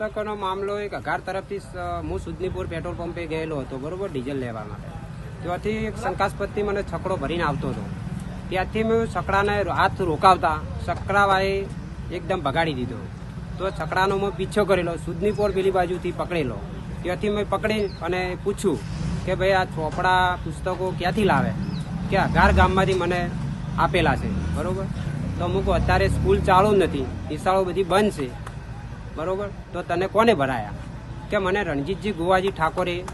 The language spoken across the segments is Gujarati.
પુસ્તકોનો મામલો એક અઘાર તરફથી હું સુદનીપુર પેટ્રોલ પંપે ગયેલો હતો, બરોબર, ડીઝલ લેવા માટે. ત્યાંથી એક શંકાસ્પદથી મને છકડો ભરીને આવતો હતો. ત્યાંથી મેં છકડાને હાથ રોકાવતા છકડાવાએ એકદમ ભગાડી દીધો. તો છકડાનો મેં પીછો કરેલો સુદનીપોર પેલી બાજુથી પકડેલો. ત્યાંથી મેં પકડી અને પૂછ્યું કે ભાઈ, આ ચોપડા પુસ્તકો ક્યાંથી લાવે? કે અઘાર ગામમાંથી મને આપેલા છે, બરાબર? તો અમુક અત્યારે સ્કૂલ ચાલુ નથી, નિશાળો બધી બંધ છે. બરોબર? તો તને કોને ભરાયા? કે મને રણજીતજી ગોવાજી ઠાકોરે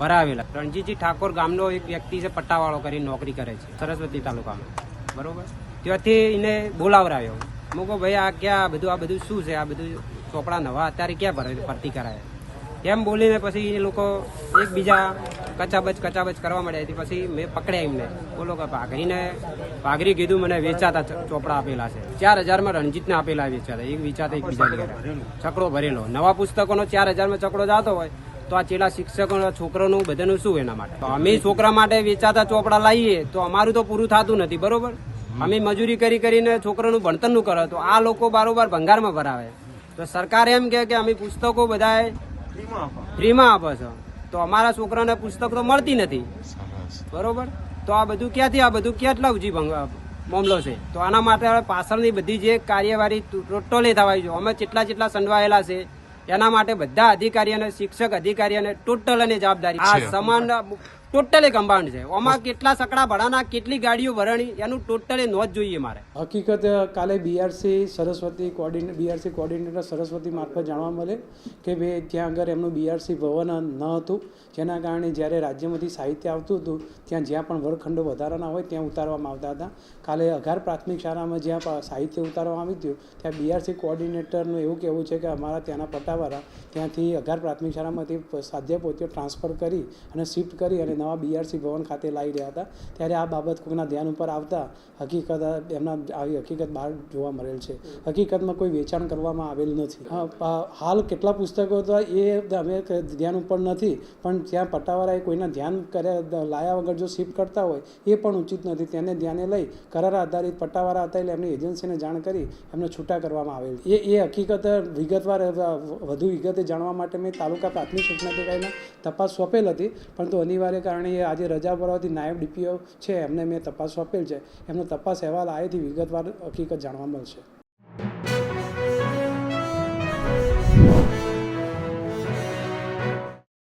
ભરાવેલા. રણજીતજી ઠાકોર ગામનો એક વ્યક્તિ છે, પટ્ટાવાળો કરીને નોકરી કરે છે, સરસ્વતી તાલુકામાં. બરોબર? ત્યાંથી એને બોલાવરાવ્યો હું કહું ભાઈ, આ ક્યાં? બધું, આ બધું શું છે? આ બધું ચોપડા નવા અત્યારે ક્યાં ભરે, ભરતી કરાય? એમ બોલીને પછી એ લોકો એકબીજા કચાબચ કચાબચ કરવા મળ્યા હતી પછી મેં પકડ્યા એમને. બોલો કે ભાગરીને ભાગરી કીધું મને વેચાતા ચોપડા આપેલા છે. ચાર હજારમાં રણજીતને આપેલા વેચાતા. એક વેચાતા એક બીજા ચકડો ભરેલો. નવા પુસ્તકોનો ચાર હજારમાં ચકડો જતો હોય. તો આ ચેલા શિક્ષકો છોકરોનું બધાનું શું એના માટે? તો અમે છોકરા માટે વેચાતા ચોપડા લાવીએ તો અમારું તો પૂરું થતું નથી બરોબર? અમે મજૂરી કરી કરીને છોકરાનું ભણતરનું કરે તો આ લોકો બારોબાર ભંગારમાં ભરાવે. તો સરકાર એમ કે અમે પુસ્તકો બધાએ ફ્રીમાં આપે છે. તો અમારા છોકરાને પુસ્તક તો મળતી નથી. બરોબર? તો આ બધું ક્યાંથી, આ બધું કેટલા ઉજી મામલો છે? તો આના માટે પાછળની બધી જે કાર્યવાહી ટોટલી થવાય છે. અમે જેટલા જેટલા સંડવાયેલા છે એના માટે બધા અધિકારી અને શિક્ષક અધિકારી અને ટોટલ અને જવાબદારી. આ સમાન ટોટલી કમ્પાઉન્ડ છે. આમાં કેટલા સકડા ભરાના કેટલી ગાડીઓ ભરણી એનું ટોટલી નોંધ જોઈએ મારે. હકીકત કાલે BRC Saraswati coordinator BRC coordinator Saraswati મારફત જાણવા મળે કે ભાઈ ત્યાં આગળ એમનું બીઆરસી ભવન ન હતું. જેના કારણે જ્યારે રાજ્યમાંથી સાહિત્ય આવતું હતું ત્યાં જ્યાં પણ વર્ગખંડો વધારાના હોય ત્યાં ઉતારવામાં આવતા હતા. કાલે અઘાર પ્રાથમિક શાળામાં જ્યાં સાહિત્ય ઉતારવામાં આવ્યું હતું ત્યાં બીઆરસી કોર્ડિનેટરનું એવું કહેવું છે કે અમારા ત્યાંના પટ્ટાવાળા ત્યાંથી અગાર પ્રાથમિક શાળામાંથી સાધ્ય પોતે ટ્રાન્સફર કરી અને શિફ્ટ કરી અને નવા બીઆરસી ભવન ખાતે લાવી રહ્યા હતા. ત્યારે આ બાબત કોઈના ધ્યાન ઉપર આવતા હકીકત એમના આવી હકીકત બહાર જોવા મળેલ છે. હકીકતમાં કોઈ વેચાણ કરવામાં આવેલ નથી. હાલ કેટલા પુસ્તકો હતા એ અમે ધ્યાન ઉપર નથી, પણ ત્યાં પટ્ટાવાળાએ કોઈના ધ્યાન કર્યા લાયા વગર જો શિફ્ટ કરતા હોય, એ પણ ઉચિત નથી. તેને ધ્યાને લઈ કરાર આધારિત પટ્ટાવાળા હતા એટલે એમની એજન્સીને જાણ કરી એમને છૂટા કરવામાં આવેલ. એ એ હકીકત વિગતવાર વધુ વિગતે જાણવા માટે મેં તાલુકા પ્રાથમિક શિક્ષણ અધિકારીને તપાસ સોંપેલ હતી, પરંતુ અનિવાર્ય કારણે એ આજે રજા પર હોવાથી નાયબ ડીપીઓ છે, એમને મેં તપાસ સોંપેલ છે. એમનો તપાસ અહેવાલ આવેથી વિગતવાર હકીકત જાણવા મળશે.